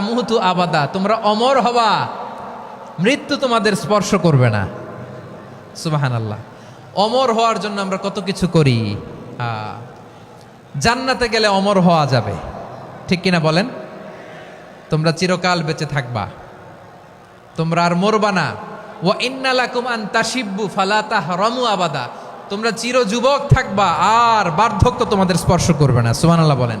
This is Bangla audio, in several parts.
মুহতু আবাদা, তোমরা অমর হবা। মৃত্যু তোমাদের স্পর্শ করবে না। সুবাহান আল্লাহ অমর হওয়ার জন্য আমরা কত কিছু করি। জান্নাতে গেলে অমর হওয়া যাবে। ঠিক কিনা বলেন? তোমরা চিরকাল বেঁচে থাকবা। তোমরা আর মরবা না। ও ইন্নালাকুম আন তাসিব্বু ফালাতা হরমু আবাদা। তোমরা চির যুবক থাকবা, আর বার্ধক্য তোমাদের স্পর্শ করবে না। সুবহানাল্লাহ বলেন।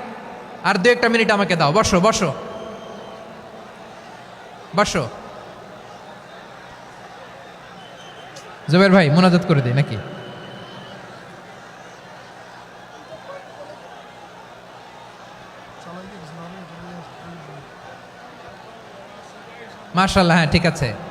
আর দু একটা মিনিট আমাকে দাও। বসো বসো। বসো। জুবের ভাই, মোনাজাত করে দিই নাকি? মার্শাল্লাহ হ্যাঁ ঠিক আছে।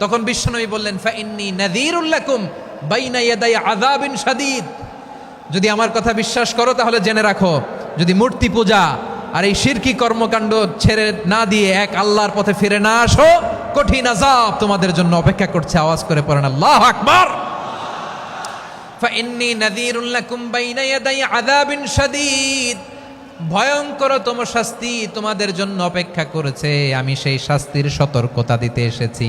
তখন বিশ্বনবী বললেন, ফাইন্নি নাদির উল্লাকুম বাইনাইয়াদাই আদাবিন সাদিদ যদি আমার কথা বিশ্বাস করো, তাহলে জেনে রাখো, যদি মূর্তি পূজা আর এই শিরকি কর্মকাণ্ড ছেড়ে না দিয়ে এক আল্লাহর পথে ফিরে না আসো, কঠিন আজাব তোমাদের জন্য অপেক্ষা করছে। আওয়াজ করে পড়েন, আল্লাহ আকবার! ফাইন্নি নাদির উল্লাকুম বাইনাইয়াদাই আদাবিন সাদিদ ভয়ঙ্করতম শাস্তি তোমাদের জন্য অপেক্ষা করেছে। আমি সেই শাস্তির সতর্কতা দিতে এসেছি।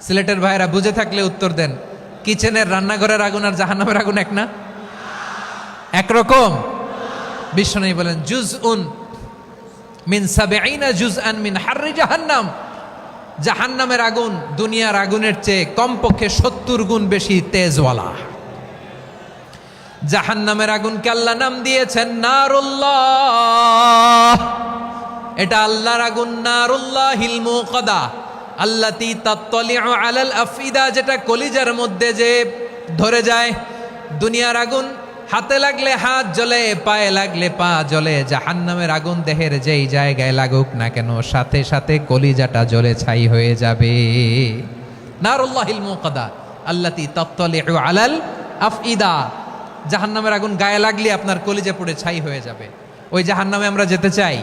সিলেটের ভাইরা বুঝে থাকলে উত্তর দেন। কিচেনের রান্নাঘরের আগুন আর জাহান্নামের আগুন এক না? একরকম। বিশ্বনবী বলেন জুজ উন মিন সাবেইনা জুজ আন মিন জাহান্নাম। জাহান্নামের আগুন দুনিয়ার আগুনের চেয়ে কমপক্ষে সত্তর গুণ বেশি তেজওয়ালা। জাহান্নামের আগুনকে আল্লাহ নাম দিয়েছেন নারুল্লাহ। এটা আল্লাহর আগুন নারুল্লাহ হিলমু কদা আল্লাতি তাত্তলিউ আলাল আফিদা যেটা কলিজার মধ্যে যে ধরে যায়। দুনিয়ার আগুন হাতে লাগলে হাত জ্বলে, পায়ে লাগলে পা জ্বলে। জাহান্নামের আগুন দেহের যেই জায়গায় লাগুক না কেন, সাথে সাথে কলিজাটা জ্বলে ছাই হয়ে যাবে। নারুল্লাহিল মুকাদা, আল্লাতি তাত্তলিউ আলাল আফইদা। জাহান্নামের আগুন গায়ে লাগলে আপনার কলিজা পড়ে ছাই হয়ে যাবে। ওই জাহান্নামে আমরা যেতে চাই।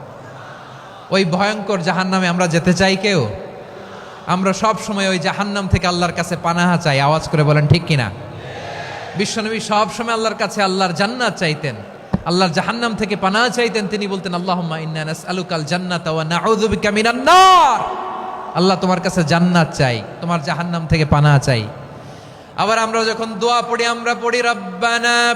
ওই ভয়ঙ্কর জাহান্নামে আমরা যেতে চাই কেউ? আমরা সব সময় ওই জাহান্নাম থেকে আল্লাহর কাছে পানাহা চাই। আওয়াজ করে বলেন, ঠিক কিনা? বিশ্বনবী সব সময় আল্লাহর কাছে আল্লাহর জান্নাত চাইতেন। আল্লাহর জাহান্নাম থেকে পানাহা চাইতেন। তিনি বলতেন, আল্লাহুম্মা জান্নাতা আল্লাহ তোমার কাছে জান্নাত চাই, তোমার জাহান্নাম থেকে পানাহা চাই। আবার আমরা যখন দোয়া পড়ি, আমরা পড়ি, রব্বানা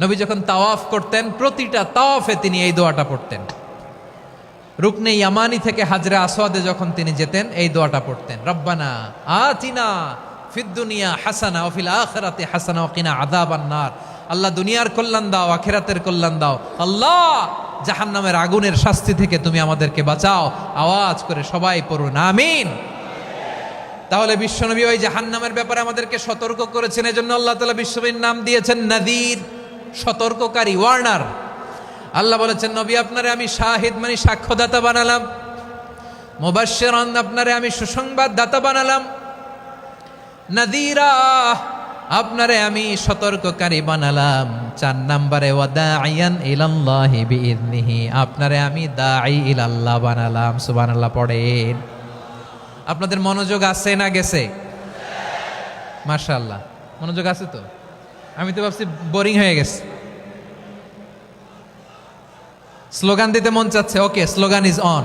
নবী যখন তাওয়াফ করতেন, প্রতিটা তাওয়াফে তিনি এই দোয়াটা পড়তেন। রুকনে ইয়ামানি থেকে হাজরে আসওয়াদে যখন তিনি যেতেন, এই দোয়াটা পড়তেন। রব্বানা আতিনা ফিদ্দুনিয়া হাসানা ওফিল আখরাতে হাসানা ওকিনা আদাবান নার। আল্লাহ দুনিয়ার কল্যাণ দাও, আখেরাতের কল্যাণ দাও। আল্লাহ, জাহান্নামের আগুনের শাস্তি থেকে তুমি আমাদেরকে বাঁচাও। আওয়াজ করে সবাই পড়ুন, আমিন। তাহলে বিশ্বনবী ওই জাহান্নামের ব্যাপারে আমাদেরকে সতর্ক করেছেন, এজন্য আল্লাহ তালা বিশ্বনবীর নাম দিয়েছেন নাদির। সতর্ককারী ওয়ার্নার আল্লাহ বলেছেন, নবী, আপনারে আমি শাহিদ মানে সাক্ষ্যদাতা বানালাম। মুবাশশিরান আপনারে আমি সুসংবাদ দাতা বানালাম। নাদিরা, আপনারে আমি সতর্ককারী বানালাম। চার নাম্বারে ওয়াদাইয়ান ইলাল্লাহি বিইذনিহি আপনারে আমি দাঈ ইলাল্লাহ বানালাম। সুবহানাল্লাহ, পড়েন। আপনাদের মনোযোগ আছে না গেছে? মাশাআল্লাহ। মনোযোগ আছে তো? আমি তো ভাবছি বোরিং হয়ে গেছে। স্লোগান দিতে মন চাচ্ছে ওকে স্লোগান ইজ অন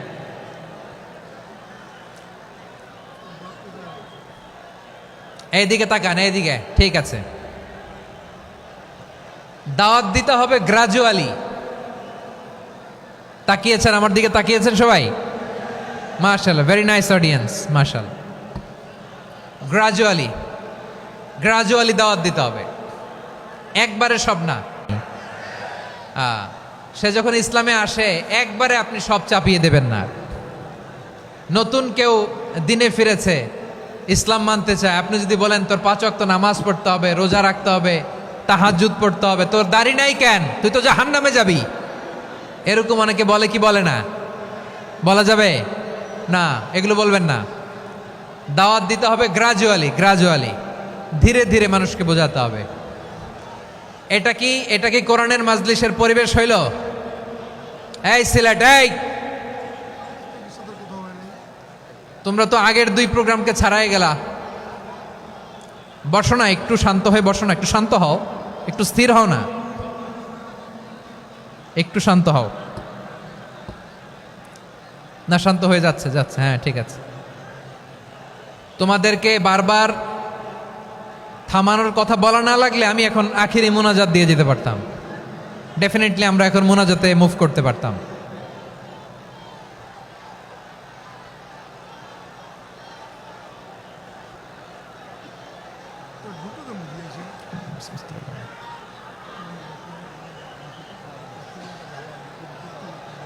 এইদিকে তাকান, এইদিকে। ঠিক আছে। দাওয়াত দিতে হবে গ্রাজুয়ালি তাকিয়েছেন, আমার দিকে তাকিয়েছেন সবাই? মার্শাল ভেরি নাইস অডিয়েন্স মার্শাল গ্রাজুয়ালি গ্রাজুয়ালি দাওয়াত দিতে হবে। একবারে সব না। সে যখন ইসলামে আসে, একবারে আপনি সব চাপিয়ে দেবেন না। নতুন কেউ দিনে ফিরেছে ইসলাম মানতে চায়। আপনি যদি বলেন, তোর পাঁচ অক্ত নামাজ পড়তে হবে, রোজা রাখতে হবে তাহাজুদ পড়তে হবে, তোর দাড়ি নাই কেন? তুই তো জাহান নামে যাবি। এরকম অনেকে বলে কি বলে না? বলা যাবে? না, এগুলো বলবেন না। দাওয়াত দিতে হবে গ্রাজুয়ালি গ্রাজুয়ালি ধীরে ধীরে মানুষকে বোঝাতে হবে। এটা কি এটা কি কোরআনের মাজলিসের পরিবেশ হইল? এই সিলেট, এই! তোমরা তো আগের দুই প্রোগ্রামকে ছাড়াই গেলা। বসো না, একটু শান্ত হয়ে বসো না, একটু শান্ত হও, একটু স্থির হও না। একটু শান্ত হও। না, শান্ত হয়ে যাচ্ছে যাচ্ছে হ্যাঁ ঠিক আছে। তোমাদেরকে বারবার থামানোর কথা বলা না লাগলে আমি এখন আখিরি মোনাজাত দিয়ে যেতে পারতাম। ডেফিনেটলি আমরা এখন মোনাজাতে মুভ করতে পারতাম।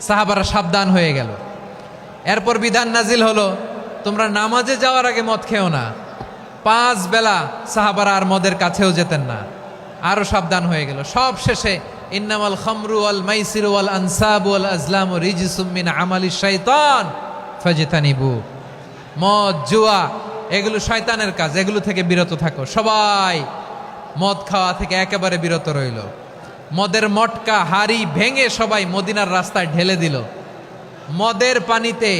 সাহাবারা সাবধান হয়ে গেল। এরপর বিধান নাজিল হলো, তোমরা নামাজে যাওয়ার আগে মদ খেও না। পাঁচ বেলা সাহাবারা আর মদের কাছেও যেতেন না। আরও সাবধান হয়ে গেল। সব শেষে ইন্নামাল খামরু আল মাইসির ওয়াল আনসাবু আল আজলাম রিজিসুমিন আমালি শৈতান ফাজিতানিবু। মদ, জুয়া, এগুলো শয়তানের কাজ। এগুলো থেকে বিরত থাকো। সবাই মদ খাওয়া থেকে একেবারে বিরত রইল। মদের মটকা হাড়ি ভেঙে সবাই মদিনার রাস্তায় ঢেলে দিল। মদের পানিতে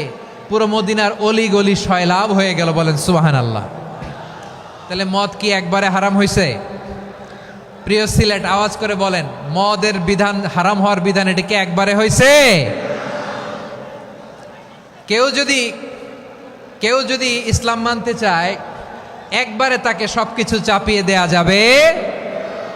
পুরো মদিনার অলি গলি সয়লাভ হয়ে গেল বলেন সুবাহান আল্লাহ তাহলে মদ কি একবারে হারাম হয়েছে প্রিয় সিলেট, আওয়াজ করে বলেন, মদের বিধান হারাম হওয়ার বিধান এটি কি একবারে হয়েছে কেউ যদি কেউ যদি ইসলাম মানতে চায়, একবারে তাকে সবকিছু চাপিয়ে দেয়া যাবে।